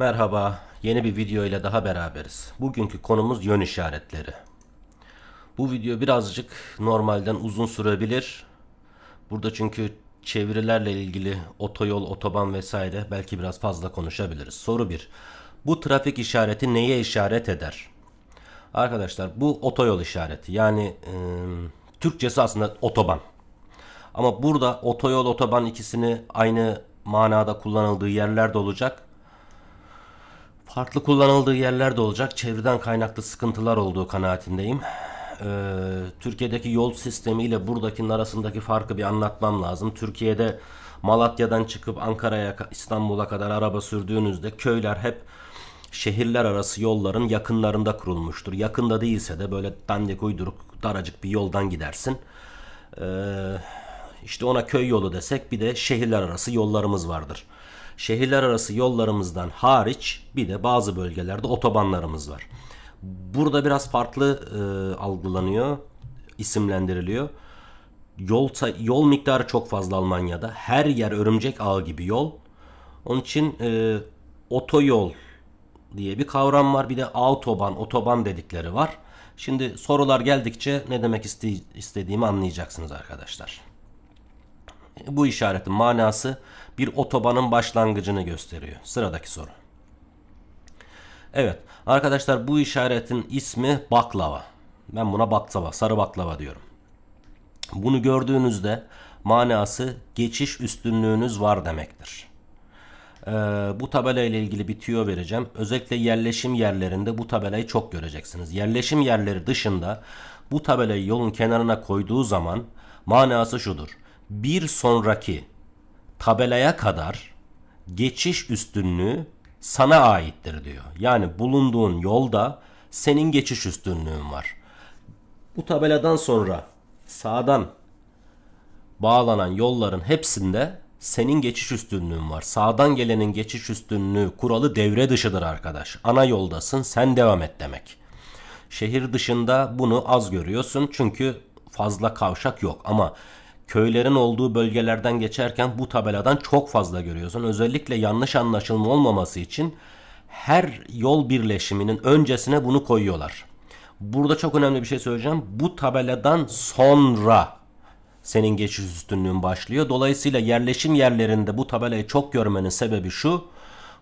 Merhaba, yeni bir video ile daha beraberiz. Bugünkü konumuz yön işaretleri. Bu video birazcık normalden uzun sürebilir. Burada çünkü çevirilerle ilgili otoyol, otoban vesaire belki biraz fazla konuşabiliriz. Soru 1. Bu trafik işareti neye işaret eder? Arkadaşlar bu otoyol işareti. Yani e, Türkçesi aslında otoban. Ama burada otoyol, otoban ikisini aynı manada kullanıldığı yerlerde olacak. Farklı kullanıldığı yerlerde olacak. Çevreden kaynaklı sıkıntılar olduğu kanaatindeyim. Ee, Türkiye'deki yol sistemi ile buradakinin arasındaki farkı bir anlatmam lazım. Türkiye'de Malatya'dan çıkıp Ankara'ya, İstanbul'a kadar araba sürdüğünüzde köyler hep şehirler arası yolların yakınlarında kurulmuştur. Yakında değilse de böyle dandik uyduruk daracık bir yoldan gidersin. Ee, işte ona köy yolu desek bir de şehirler arası yollarımız vardır. Şehirler arası yollarımızdan hariç bir de bazı bölgelerde otobanlarımız var. Burada biraz farklı e, algılanıyor, isimlendiriliyor. Yol, yol miktarı çok fazla Almanya'da. Her yer örümcek ağı gibi yol. Onun için e, otoyol diye bir kavram var. Bir de autoban, otoban dedikleri var. Şimdi sorular geldikçe ne demek iste- istediğimi anlayacaksınız arkadaşlar. Bu işaretin manası bir otobanın başlangıcını gösteriyor. Sıradaki soru. Evet arkadaşlar bu işaretin ismi baklava. Ben buna baklava, sarı baklava diyorum. Bunu gördüğünüzde manası geçiş üstünlüğünüz var demektir. Ee, bu tabela ile ilgili bir tüyo vereceğim. Özellikle yerleşim yerlerinde bu tabelayı çok göreceksiniz. Yerleşim yerleri dışında bu tabelayı yolun kenarına koyduğu zaman manası şudur. Bir sonraki tabelaya kadar geçiş üstünlüğü sana aittir diyor. Yani bulunduğun yolda senin geçiş üstünlüğün var. Bu tabeladan sonra sağdan bağlanan yolların hepsinde senin geçiş üstünlüğün var. Sağdan gelenin geçiş üstünlüğü kuralı devre dışıdır arkadaş. Ana yoldasın sen devam et demek. Şehir dışında bunu az görüyorsun çünkü fazla kavşak yok ama köylerin olduğu bölgelerden geçerken bu tabeladan çok fazla görüyorsun. Özellikle yanlış anlaşılma olmaması için her yol birleşiminin öncesine bunu koyuyorlar. Burada çok önemli bir şey söyleyeceğim. Bu tabeladan sonra senin geçiş üstünlüğün başlıyor. Dolayısıyla yerleşim yerlerinde bu tabelayı çok görmenin sebebi şu.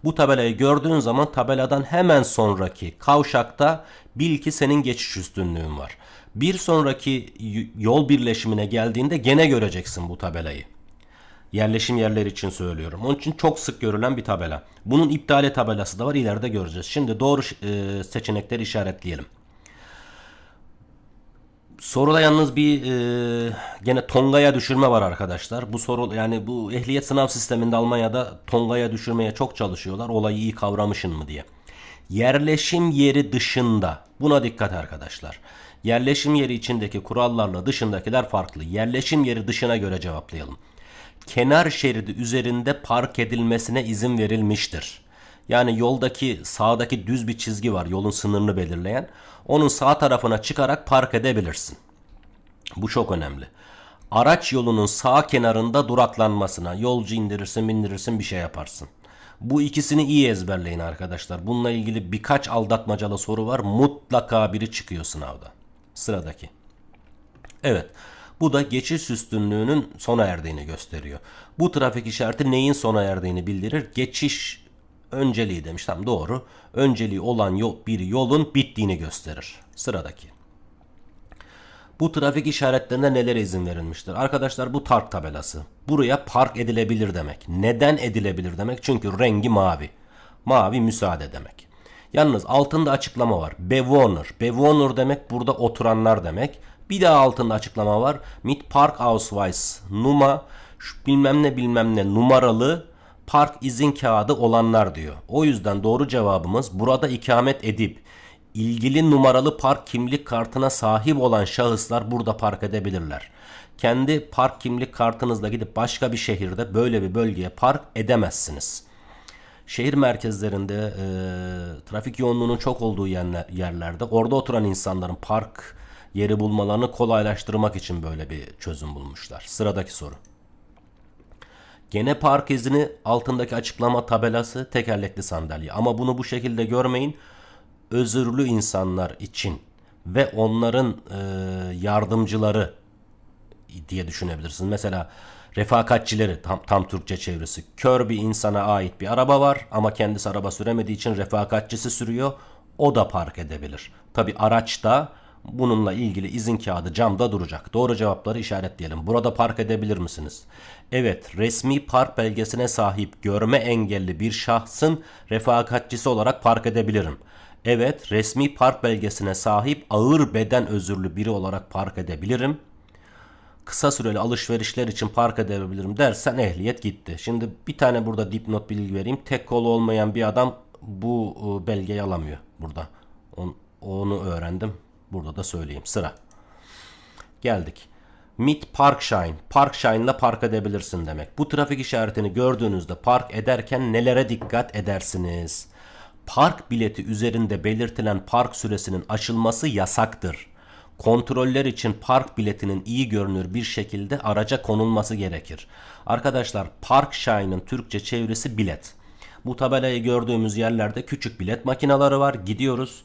Bu tabelayı gördüğün zaman tabeladan hemen sonraki kavşakta bil ki senin geçiş üstünlüğün var. Bir sonraki yol birleşimine geldiğinde gene göreceksin bu tabelayı. Yerleşim yerleri için söylüyorum. Onun için çok sık görülen bir tabela. Bunun iptale tabelası da var. İleride göreceğiz. Şimdi doğru e, seçenekleri işaretleyelim. Soruda yalnız bir e, gene tongaya düşürme var arkadaşlar. Bu soru yani bu ehliyet sınav sisteminde Almanya'da tongaya düşürmeye çok çalışıyorlar. Olayı iyi kavramışın mı diye. Yerleşim yeri dışında buna dikkat arkadaşlar. Yerleşim yeri içindeki kurallarla dışındakiler farklı. Yerleşim yeri dışına göre cevaplayalım. Kenar şeridi üzerinde park edilmesine izin verilmiştir. Yani yoldaki sağdaki düz bir çizgi var yolun sınırını belirleyen. Onun sağ tarafına çıkarak park edebilirsin. Bu çok önemli. Araç yolunun sağ kenarında duraklanmasına yolcu indirirsin bindirirsin bir şey yaparsın. Bu ikisini iyi ezberleyin arkadaşlar. Bununla ilgili birkaç aldatmacalı soru var. Mutlaka biri çıkıyor sınavda. Sıradaki. Evet. Bu da geçiş üstünlüğünün sona erdiğini gösteriyor. Bu trafik işareti neyin sona erdiğini bildirir? Geçiş önceliği demiş. Tam doğru. Önceliği olan yol, bir yolun bittiğini gösterir. Sıradaki. Bu trafik işaretlerinde neler izin verilmiştir? Arkadaşlar bu park tabelası. Buraya park edilebilir demek. Neden edilebilir demek? Çünkü rengi mavi. Mavi müsaade demek. Yalnız altında açıklama var. Bewohner. Bewohner demek burada oturanlar demek. Bir daha altında açıklama var. Mit Park Ausweis Numa bilmem ne bilmem ne numaralı park izin kağıdı olanlar diyor. O yüzden doğru cevabımız burada ikamet edip ilgili numaralı park kimlik kartına sahip olan şahıslar burada park edebilirler. Kendi park kimlik kartınızla gidip başka bir şehirde böyle bir bölgeye park edemezsiniz. Şehir merkezlerinde e, trafik yoğunluğunun çok olduğu yerlerde orada oturan insanların park yeri bulmalarını kolaylaştırmak için böyle bir çözüm bulmuşlar. Sıradaki soru. Gene park izni altındaki açıklama tabelası tekerlekli sandalye. Ama bunu bu şekilde görmeyin. Özürlü insanlar için ve onların e, yardımcıları diye düşünebilirsiniz. Mesela refakatçileri tam, tam Türkçe çevirisi. Kör bir insana ait bir araba var ama kendisi araba süremediği için refakatçisi sürüyor. O da park edebilir. Tabi araçta bununla ilgili izin kağıdı camda duracak. Doğru cevapları işaretleyelim. Burada park edebilir misiniz? Evet, resmi park belgesine sahip görme engelli bir şahsın refakatçisi olarak park edebilirim. Evet, resmi park belgesine sahip ağır beden özürlü biri olarak park edebilirim kısa süreli alışverişler için park edebilirim dersen ehliyet gitti. Şimdi bir tane burada dipnot bilgi vereyim. Tek kolu olmayan bir adam bu e, belgeyi alamıyor burada. Onu öğrendim. Burada da söyleyeyim. Sıra. Geldik. Meet Parkshine. Parkshine'la park edebilirsin demek. Bu trafik işaretini gördüğünüzde park ederken nelere dikkat edersiniz? Park bileti üzerinde belirtilen park süresinin aşılması yasaktır. Kontroller için park biletinin iyi görünür bir şekilde araca konulması gerekir. Arkadaşlar Park Shine'ın Türkçe çevirisi bilet. Bu tabelayı gördüğümüz yerlerde küçük bilet makinaları var. Gidiyoruz,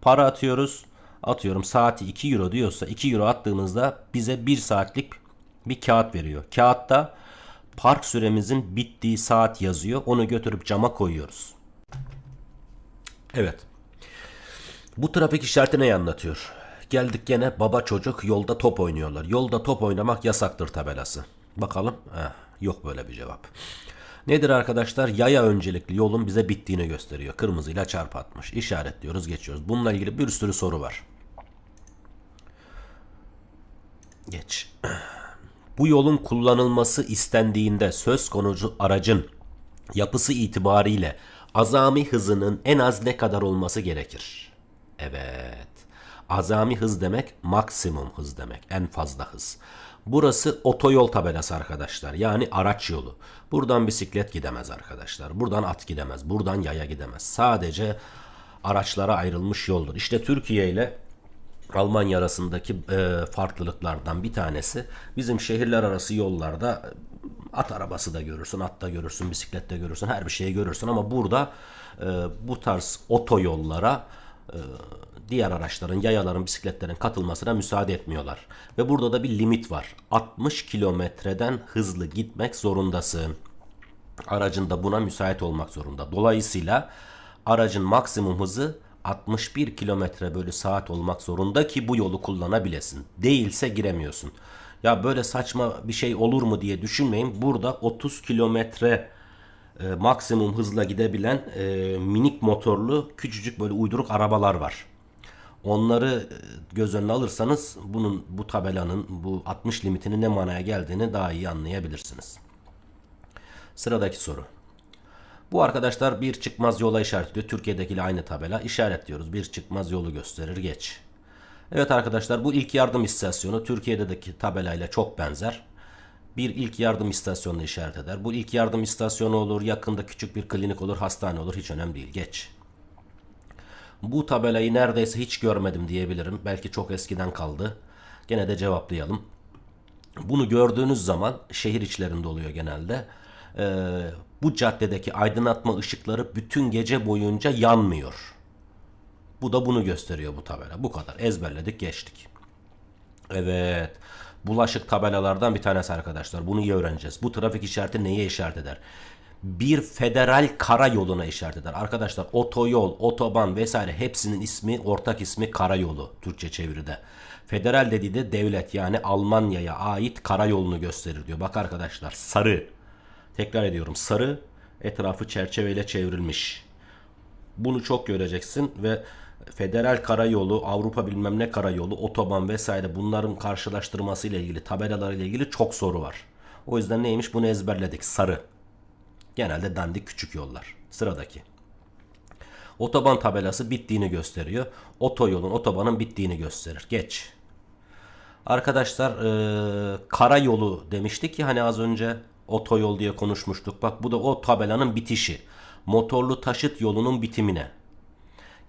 para atıyoruz. Atıyorum saati 2 euro diyorsa 2 euro attığımızda bize 1 saatlik bir kağıt veriyor. Kağıtta park süremizin bittiği saat yazıyor. Onu götürüp cama koyuyoruz. Evet. Bu trafik işareti neyi anlatıyor? Geldik gene baba çocuk yolda top oynuyorlar. Yolda top oynamak yasaktır tabelası. Bakalım. Heh, yok böyle bir cevap. Nedir arkadaşlar? Yaya öncelikli yolun bize bittiğini gösteriyor. Kırmızıyla çarp atmış. İşaretliyoruz geçiyoruz. Bununla ilgili bir sürü soru var. Geç. Bu yolun kullanılması istendiğinde söz konusu aracın yapısı itibariyle azami hızının en az ne kadar olması gerekir? Evet. Azami hız demek maksimum hız demek. En fazla hız. Burası otoyol tabelası arkadaşlar. Yani araç yolu. Buradan bisiklet gidemez arkadaşlar. Buradan at gidemez. Buradan yaya gidemez. Sadece araçlara ayrılmış yoldur. İşte Türkiye ile Almanya arasındaki e, farklılıklardan bir tanesi bizim şehirler arası yollarda e, at arabası da görürsün, at da görürsün, bisiklet de görürsün, her bir şeyi görürsün ama burada e, bu tarz otoyollara e, diğer araçların, yayaların, bisikletlerin katılmasına müsaade etmiyorlar. Ve burada da bir limit var. 60 kilometreden hızlı gitmek zorundasın. Aracın da buna müsait olmak zorunda. Dolayısıyla aracın maksimum hızı 61 kilometre bölü saat olmak zorunda ki bu yolu kullanabilesin. Değilse giremiyorsun. Ya böyle saçma bir şey olur mu diye düşünmeyin. Burada 30 kilometre e, maksimum hızla gidebilen e, minik motorlu küçücük böyle uyduruk arabalar var. Onları e, göz önüne alırsanız bunun bu tabelanın bu 60 limitinin ne manaya geldiğini daha iyi anlayabilirsiniz. Sıradaki soru. Bu arkadaşlar bir çıkmaz yola işaretliyor. Türkiye'dekiyle aynı tabela işaretliyoruz. Bir çıkmaz yolu gösterir geç. Evet arkadaşlar bu ilk yardım istasyonu Türkiye'deki tabelayla çok benzer. Bir ilk yardım istasyonunu işaret eder. Bu ilk yardım istasyonu olur, yakında küçük bir klinik olur, hastane olur hiç önemli değil. Geç. Bu tabelayı neredeyse hiç görmedim diyebilirim. Belki çok eskiden kaldı. Gene de cevaplayalım. Bunu gördüğünüz zaman şehir içlerinde oluyor genelde. Ee, bu caddedeki aydınlatma ışıkları bütün gece boyunca yanmıyor. Bu da bunu gösteriyor bu tabela. Bu kadar. Ezberledik geçtik. Evet. Bulaşık tabelalardan bir tanesi arkadaşlar. Bunu iyi öğreneceğiz. Bu trafik işareti neye işaret eder? Bir federal karayoluna işaret eder. Arkadaşlar otoyol, otoban vesaire hepsinin ismi ortak ismi karayolu Türkçe çeviride. Federal dediği de devlet yani Almanya'ya ait karayolunu gösterir diyor. Bak arkadaşlar sarı. Tekrar ediyorum sarı etrafı çerçeveyle çevrilmiş. Bunu çok göreceksin ve federal karayolu, Avrupa bilmem ne karayolu, otoban vesaire bunların karşılaştırması ile ilgili tabelalar ile ilgili çok soru var. O yüzden neymiş bunu ezberledik. Sarı. Genelde dandik küçük yollar. Sıradaki. Otoban tabelası bittiğini gösteriyor. Otoyolun, otobanın bittiğini gösterir. Geç. Arkadaşlar e, karayolu demiştik ki hani az önce otoyol diye konuşmuştuk. Bak bu da o tabelanın bitişi. Motorlu taşıt yolunun bitimine.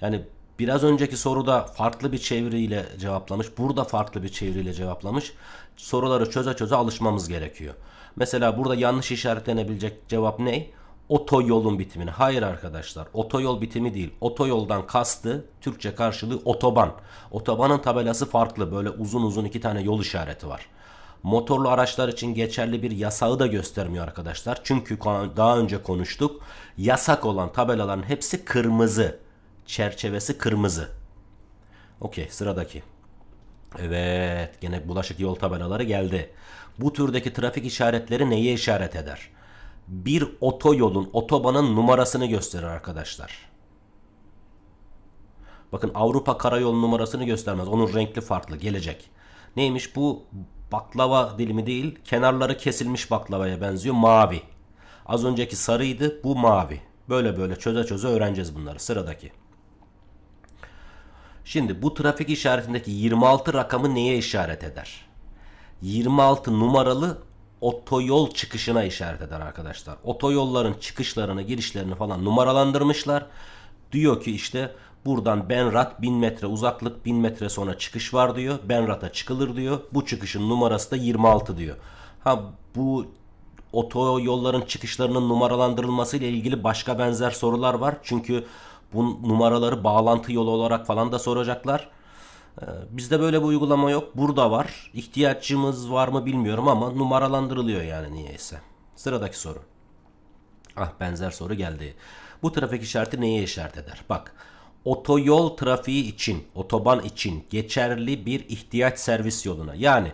Yani Biraz önceki soruda farklı bir çeviriyle cevaplamış. Burada farklı bir çeviriyle cevaplamış. Soruları çöze çöze alışmamız gerekiyor. Mesela burada yanlış işaretlenebilecek cevap ne? Otoyolun bitimini. Hayır arkadaşlar. Otoyol bitimi değil. Otoyoldan kastı Türkçe karşılığı otoban. Otobanın tabelası farklı. Böyle uzun uzun iki tane yol işareti var. Motorlu araçlar için geçerli bir yasağı da göstermiyor arkadaşlar. Çünkü daha önce konuştuk. Yasak olan tabelaların hepsi kırmızı. Çerçevesi kırmızı. Okey sıradaki. Evet gene bulaşık yol tabelaları geldi. Bu türdeki trafik işaretleri neye işaret eder? Bir otoyolun, otobanın numarasını gösterir arkadaşlar. Bakın Avrupa karayolu numarasını göstermez. Onun renkli farklı gelecek. Neymiş bu baklava dilimi değil kenarları kesilmiş baklavaya benziyor mavi. Az önceki sarıydı bu mavi. Böyle böyle çöze çöze öğreneceğiz bunları sıradaki. Şimdi bu trafik işaretindeki 26 rakamı neye işaret eder? 26 numaralı otoyol çıkışına işaret eder arkadaşlar. Otoyolların çıkışlarını, girişlerini falan numaralandırmışlar. Diyor ki işte buradan Benrat 1000 metre uzaklık 1000 metre sonra çıkış var diyor. Benrat'a çıkılır diyor. Bu çıkışın numarası da 26 diyor. Ha bu otoyolların çıkışlarının numaralandırılması ile ilgili başka benzer sorular var. Çünkü bu numaraları bağlantı yolu olarak falan da soracaklar. Ee, bizde böyle bir uygulama yok. Burada var. İhtiyacımız var mı bilmiyorum ama numaralandırılıyor yani niyeyse. Sıradaki soru. Ah benzer soru geldi. Bu trafik işareti neye işaret eder? Bak otoyol trafiği için, otoban için geçerli bir ihtiyaç servis yoluna. Yani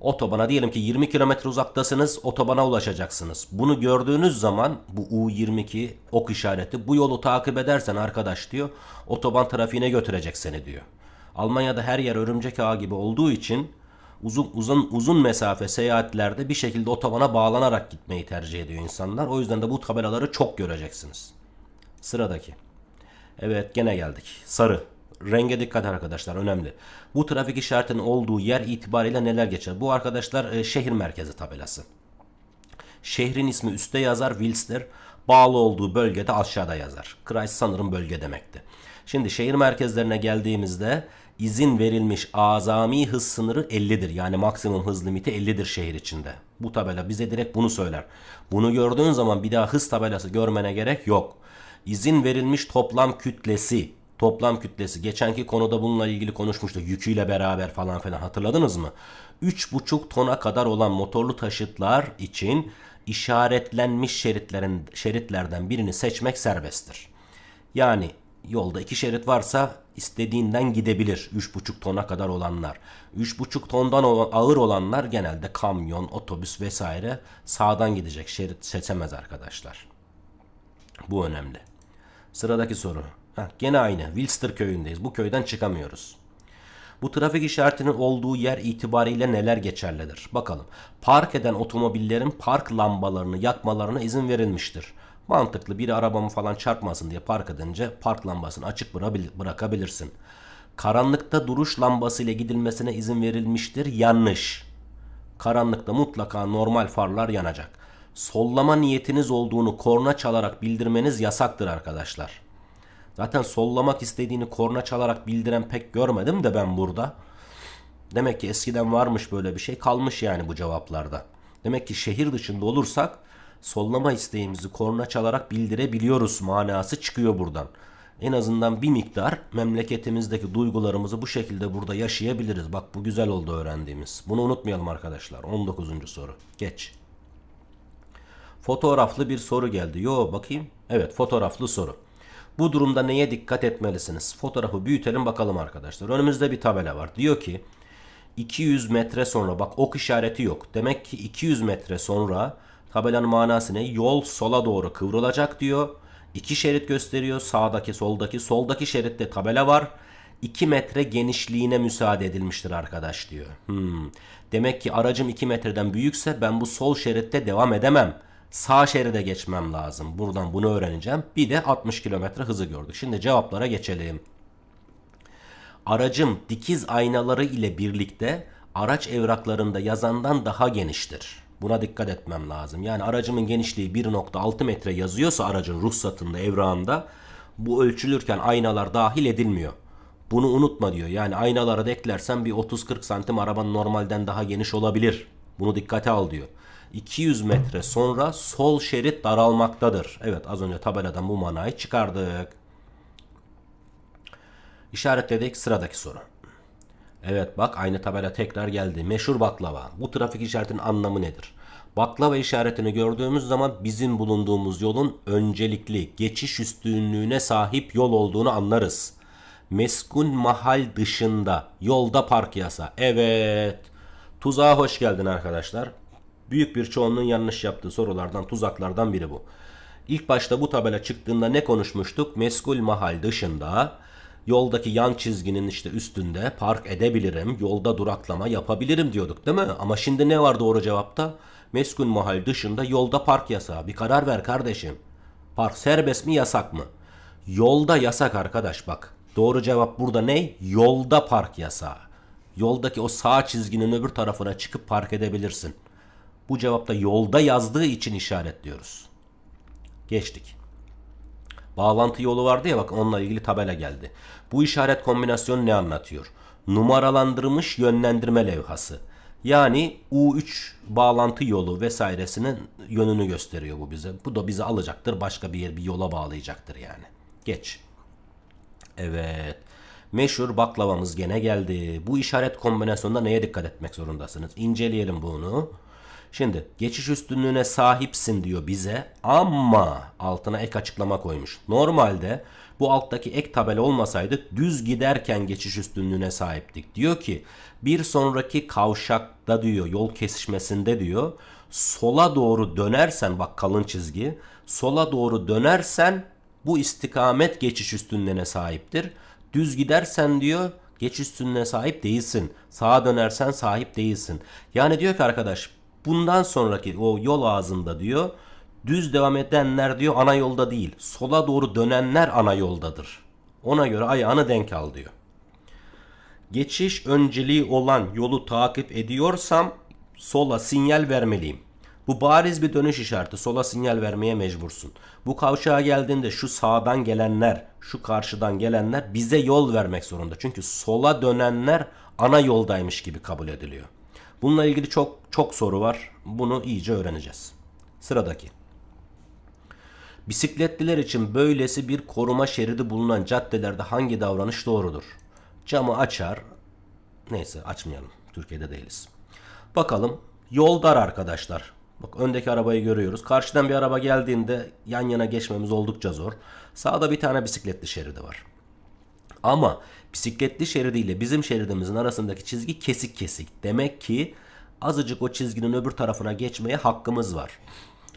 otobana diyelim ki 20 kilometre uzaktasınız otobana ulaşacaksınız. Bunu gördüğünüz zaman bu U22 ok işareti bu yolu takip edersen arkadaş diyor otoban trafiğine götürecek seni diyor. Almanya'da her yer örümcek ağı gibi olduğu için uzun uzun uzun mesafe seyahatlerde bir şekilde otobana bağlanarak gitmeyi tercih ediyor insanlar. O yüzden de bu tabelaları çok göreceksiniz. Sıradaki. Evet gene geldik. Sarı. Renge dikkat arkadaşlar önemli. Bu trafik işaretinin olduğu yer itibariyle neler geçer? Bu arkadaşlar e, şehir merkezi tabelası. Şehrin ismi üstte yazar Wilster. Bağlı olduğu bölgede aşağıda yazar. Kreis sanırım bölge demekti. Şimdi şehir merkezlerine geldiğimizde izin verilmiş azami hız sınırı 50'dir. Yani maksimum hız limiti 50'dir şehir içinde. Bu tabela bize direkt bunu söyler. Bunu gördüğün zaman bir daha hız tabelası görmene gerek yok. İzin verilmiş toplam kütlesi toplam kütlesi. Geçenki konuda bununla ilgili konuşmuştuk. Yüküyle beraber falan filan hatırladınız mı? 3,5 tona kadar olan motorlu taşıtlar için işaretlenmiş şeritlerin şeritlerden birini seçmek serbesttir. Yani yolda iki şerit varsa istediğinden gidebilir 3,5 tona kadar olanlar. 3,5 tondan ağır olanlar genelde kamyon, otobüs vesaire sağdan gidecek şerit seçemez arkadaşlar. Bu önemli. Sıradaki soru. Heh, gene aynı. Wilster köyündeyiz. Bu köyden çıkamıyoruz. Bu trafik işaretinin olduğu yer itibariyle neler geçerlidir? Bakalım. Park eden otomobillerin park lambalarını yakmalarına izin verilmiştir. Mantıklı bir arabamı falan çarpmasın diye park edince park lambasını açık bırakabilirsin. Karanlıkta duruş lambası ile gidilmesine izin verilmiştir. Yanlış. Karanlıkta mutlaka normal farlar yanacak. Sollama niyetiniz olduğunu korna çalarak bildirmeniz yasaktır arkadaşlar. Zaten sollamak istediğini korna çalarak bildiren pek görmedim de ben burada. Demek ki eskiden varmış böyle bir şey kalmış yani bu cevaplarda. Demek ki şehir dışında olursak sollama isteğimizi korna çalarak bildirebiliyoruz manası çıkıyor buradan. En azından bir miktar memleketimizdeki duygularımızı bu şekilde burada yaşayabiliriz. Bak bu güzel oldu öğrendiğimiz. Bunu unutmayalım arkadaşlar. 19. soru. Geç. Fotoğraflı bir soru geldi. Yo bakayım. Evet fotoğraflı soru. Bu durumda neye dikkat etmelisiniz? Fotoğrafı büyütelim bakalım arkadaşlar. Önümüzde bir tabela var. Diyor ki 200 metre sonra bak ok işareti yok. Demek ki 200 metre sonra tabelanın manası ne? Yol sola doğru kıvrılacak diyor. İki şerit gösteriyor. Sağdaki soldaki. Soldaki şeritte tabela var. 2 metre genişliğine müsaade edilmiştir arkadaş diyor. Hmm. Demek ki aracım 2 metreden büyükse ben bu sol şeritte devam edemem sağ şeride geçmem lazım. Buradan bunu öğreneceğim. Bir de 60 km hızı gördük. Şimdi cevaplara geçelim. Aracım dikiz aynaları ile birlikte araç evraklarında yazandan daha geniştir. Buna dikkat etmem lazım. Yani aracımın genişliği 1.6 metre yazıyorsa aracın ruhsatında, evrağında bu ölçülürken aynalar dahil edilmiyor. bunu unutma diyor. Yani aynaları da eklersen bir 30-40 santim arabanın normalden daha geniş olabilir. Bunu dikkate al diyor. 200 metre sonra sol şerit daralmaktadır. Evet az önce tabeladan bu manayı çıkardık. İşaretledik sıradaki soru. Evet bak aynı tabela tekrar geldi. Meşhur baklava. Bu trafik işaretinin anlamı nedir? Baklava işaretini gördüğümüz zaman bizim bulunduğumuz yolun öncelikli geçiş üstünlüğüne sahip yol olduğunu anlarız. Meskun mahal dışında yolda park yasa. Evet. Tuzağa hoş geldin arkadaşlar. Büyük bir çoğunluğun yanlış yaptığı sorulardan, tuzaklardan biri bu. İlk başta bu tabela çıktığında ne konuşmuştuk? Meskul mahal dışında yoldaki yan çizginin işte üstünde park edebilirim, yolda duraklama yapabilirim diyorduk değil mi? Ama şimdi ne var doğru cevapta? Meskul mahal dışında yolda park yasağı. Bir karar ver kardeşim. Park serbest mi yasak mı? Yolda yasak arkadaş bak. Doğru cevap burada ne? Yolda park yasağı. Yoldaki o sağ çizginin öbür tarafına çıkıp park edebilirsin. Bu cevapta yolda yazdığı için işaretliyoruz. Geçtik. Bağlantı yolu vardı ya bak onunla ilgili tabela geldi. Bu işaret kombinasyonu ne anlatıyor? Numaralandırılmış yönlendirme levhası. Yani U3 bağlantı yolu vesairesinin yönünü gösteriyor bu bize. Bu da bizi alacaktır. Başka bir yer bir yola bağlayacaktır yani. Geç. Evet. Meşhur baklavamız gene geldi. Bu işaret kombinasyonunda neye dikkat etmek zorundasınız? İnceleyelim bunu. Şimdi geçiş üstünlüğüne sahipsin diyor bize ama altına ek açıklama koymuş. Normalde bu alttaki ek tabela olmasaydı düz giderken geçiş üstünlüğüne sahiptik. Diyor ki bir sonraki kavşakta diyor yol kesişmesinde diyor sola doğru dönersen bak kalın çizgi sola doğru dönersen bu istikamet geçiş üstünlüğüne sahiptir. Düz gidersen diyor geç üstünlüğüne sahip değilsin. Sağa dönersen sahip değilsin. Yani diyor ki arkadaş bundan sonraki o yol ağzında diyor düz devam edenler diyor ana yolda değil. Sola doğru dönenler ana yoldadır. Ona göre ayağını denk al diyor. Geçiş önceliği olan yolu takip ediyorsam sola sinyal vermeliyim. Bu bariz bir dönüş işareti. Sola sinyal vermeye mecbursun. Bu kavşağa geldiğinde şu sağdan gelenler, şu karşıdan gelenler bize yol vermek zorunda. Çünkü sola dönenler ana yoldaymış gibi kabul ediliyor. Bununla ilgili çok çok soru var. Bunu iyice öğreneceğiz. Sıradaki. Bisikletliler için böylesi bir koruma şeridi bulunan caddelerde hangi davranış doğrudur? Camı açar. Neyse açmayalım. Türkiye'de değiliz. Bakalım. Yol dar arkadaşlar. Bak öndeki arabayı görüyoruz. Karşıdan bir araba geldiğinde yan yana geçmemiz oldukça zor. Sağda bir tane bisikletli şeridi var. Ama bisikletli şeridiyle bizim şeridimizin arasındaki çizgi kesik kesik. Demek ki azıcık o çizginin öbür tarafına geçmeye hakkımız var.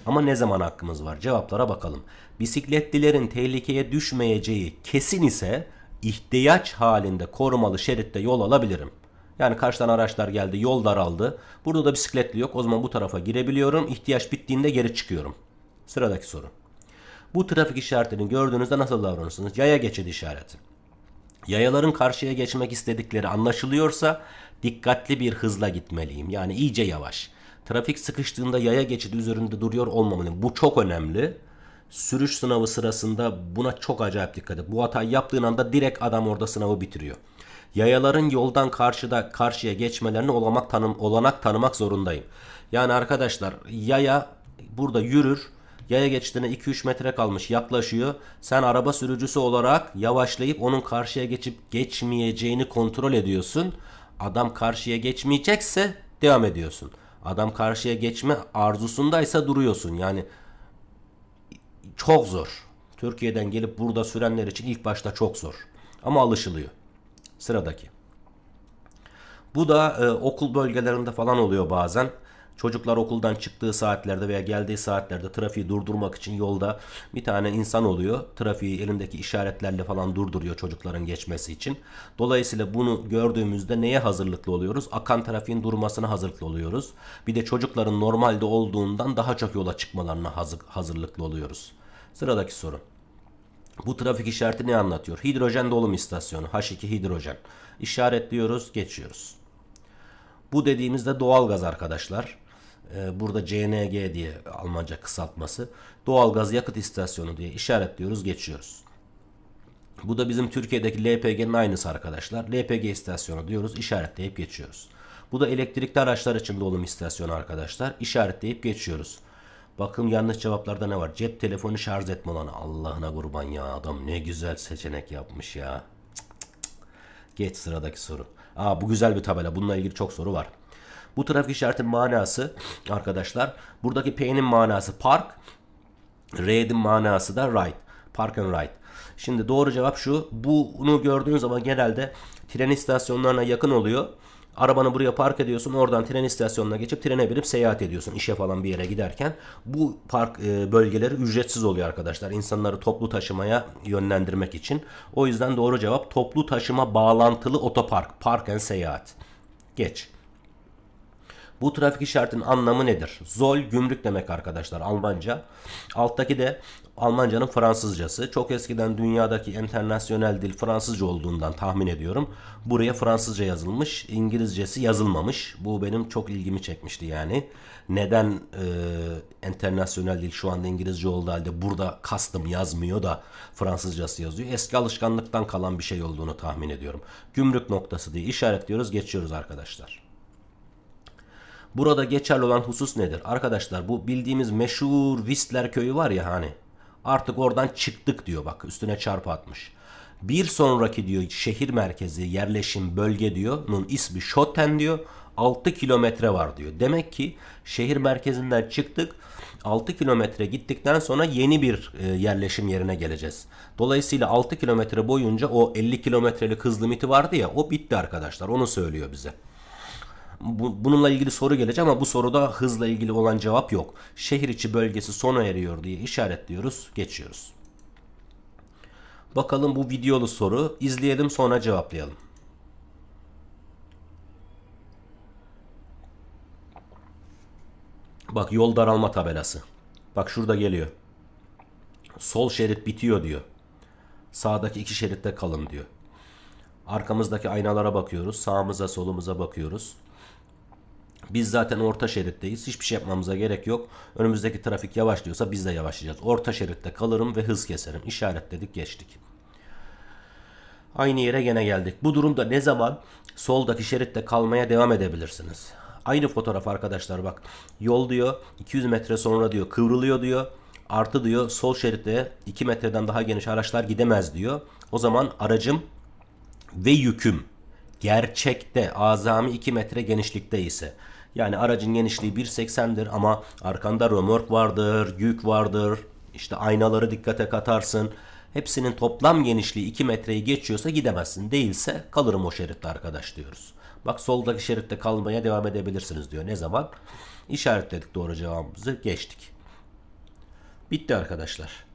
Ama ne zaman hakkımız var? Cevaplara bakalım. Bisikletlilerin tehlikeye düşmeyeceği kesin ise ihtiyaç halinde korumalı şeritte yol alabilirim. Yani karşıdan araçlar geldi, yol daraldı. Burada da bisikletli yok. O zaman bu tarafa girebiliyorum. İhtiyaç bittiğinde geri çıkıyorum. Sıradaki soru. Bu trafik işaretini gördüğünüzde nasıl davranırsınız? Yaya geçidi işareti. Yayaların karşıya geçmek istedikleri anlaşılıyorsa dikkatli bir hızla gitmeliyim. Yani iyice yavaş. Trafik sıkıştığında yaya geçidi üzerinde duruyor olmamalıyım. Bu çok önemli. Sürüş sınavı sırasında buna çok acayip dikkat et. Bu hatayı yaptığın anda direkt adam orada sınavı bitiriyor. Yayaların yoldan karşıda karşıya geçmelerini olanak, tanım, olanak tanımak zorundayım. Yani arkadaşlar yaya burada yürür. Yaya geçtiğine 2-3 metre kalmış yaklaşıyor. Sen araba sürücüsü olarak yavaşlayıp onun karşıya geçip geçmeyeceğini kontrol ediyorsun. Adam karşıya geçmeyecekse devam ediyorsun. Adam karşıya geçme arzusundaysa duruyorsun. Yani çok zor. Türkiye'den gelip burada sürenler için ilk başta çok zor. Ama alışılıyor. Sıradaki. Bu da e, okul bölgelerinde falan oluyor bazen. Çocuklar okuldan çıktığı saatlerde veya geldiği saatlerde trafiği durdurmak için yolda bir tane insan oluyor. Trafiği elindeki işaretlerle falan durduruyor çocukların geçmesi için. Dolayısıyla bunu gördüğümüzde neye hazırlıklı oluyoruz? Akan trafiğin durmasına hazırlıklı oluyoruz. Bir de çocukların normalde olduğundan daha çok yola çıkmalarına hazırlıklı oluyoruz. Sıradaki soru. Bu trafik işareti ne anlatıyor? Hidrojen dolum istasyonu. H2 hidrojen. İşaretliyoruz, geçiyoruz. Bu dediğimizde doğal gaz arkadaşlar. Ee, burada CNG diye Almanca kısaltması. Doğal gaz yakıt istasyonu diye işaretliyoruz, geçiyoruz. Bu da bizim Türkiye'deki LPG'nin aynısı arkadaşlar. LPG istasyonu diyoruz işaretleyip geçiyoruz. Bu da elektrikli araçlar için dolum istasyonu arkadaşlar. İşaretleyip geçiyoruz. Bakın yanlış cevaplarda ne var? Cep telefonu şarj etme alanı. Allah'ına kurban ya adam ne güzel seçenek yapmış ya. Cık cık cık. Geç sıradaki soru. Aa bu güzel bir tabela. Bununla ilgili çok soru var. Bu trafik işaretin manası arkadaşlar. Buradaki P'nin manası park. R'nin manası da right. Park and ride. Şimdi doğru cevap şu. Bunu gördüğün zaman genelde tren istasyonlarına yakın oluyor. Arabanı buraya park ediyorsun. Oradan tren istasyonuna geçip trene binip seyahat ediyorsun. işe falan bir yere giderken. Bu park e, bölgeleri ücretsiz oluyor arkadaşlar. İnsanları toplu taşımaya yönlendirmek için. O yüzden doğru cevap toplu taşıma bağlantılı otopark. Park and seyahat. Geç. Bu trafik işaretinin anlamı nedir? Zol gümrük demek arkadaşlar Almanca. Alttaki de Almancanın Fransızcası. Çok eskiden dünyadaki internasyonel dil Fransızca olduğundan tahmin ediyorum. Buraya Fransızca yazılmış, İngilizcesi yazılmamış. Bu benim çok ilgimi çekmişti yani. Neden e, internasyonel dil şu anda İngilizce olduğu halde burada custom yazmıyor da Fransızcası yazıyor. Eski alışkanlıktan kalan bir şey olduğunu tahmin ediyorum. Gümrük noktası diye işaretliyoruz, geçiyoruz arkadaşlar. Burada geçerli olan husus nedir? Arkadaşlar bu bildiğimiz meşhur Whistler köyü var ya hani. Artık oradan çıktık diyor bak üstüne çarpı atmış. Bir sonraki diyor şehir merkezi yerleşim bölge diyor. Nun ismi Schotten diyor. 6 kilometre var diyor. Demek ki şehir merkezinden çıktık. 6 kilometre gittikten sonra yeni bir e, yerleşim yerine geleceğiz. Dolayısıyla 6 kilometre boyunca o 50 kilometrelik hız limiti vardı ya o bitti arkadaşlar. Onu söylüyor bize. Bu, bununla ilgili soru gelecek ama bu soruda hızla ilgili olan cevap yok. Şehir içi bölgesi sona eriyor diye işaretliyoruz, geçiyoruz. Bakalım bu videolu soru. izleyelim sonra cevaplayalım. Bak yol daralma tabelası. Bak şurada geliyor. Sol şerit bitiyor diyor. Sağdaki iki şeritte kalın diyor. Arkamızdaki aynalara bakıyoruz. Sağımıza solumuza bakıyoruz. Biz zaten orta şeritteyiz. Hiçbir şey yapmamıza gerek yok. Önümüzdeki trafik yavaşlıyorsa biz de yavaşlayacağız. Orta şeritte kalırım ve hız keserim. İşaretledik geçtik. Aynı yere gene geldik. Bu durumda ne zaman soldaki şeritte kalmaya devam edebilirsiniz? Aynı fotoğraf arkadaşlar bak. Yol diyor 200 metre sonra diyor kıvrılıyor diyor. Artı diyor sol şeritte 2 metreden daha geniş araçlar gidemez diyor. O zaman aracım ve yüküm gerçekte azami 2 metre genişlikte ise yani aracın genişliği 1.80'dir ama arkanda römork vardır, yük vardır. İşte aynaları dikkate katarsın. Hepsinin toplam genişliği 2 metreyi geçiyorsa gidemezsin. Değilse kalırım o şeritte arkadaş diyoruz. Bak soldaki şeritte kalmaya devam edebilirsiniz diyor. Ne zaman? İşaretledik doğru cevabımızı geçtik. Bitti arkadaşlar.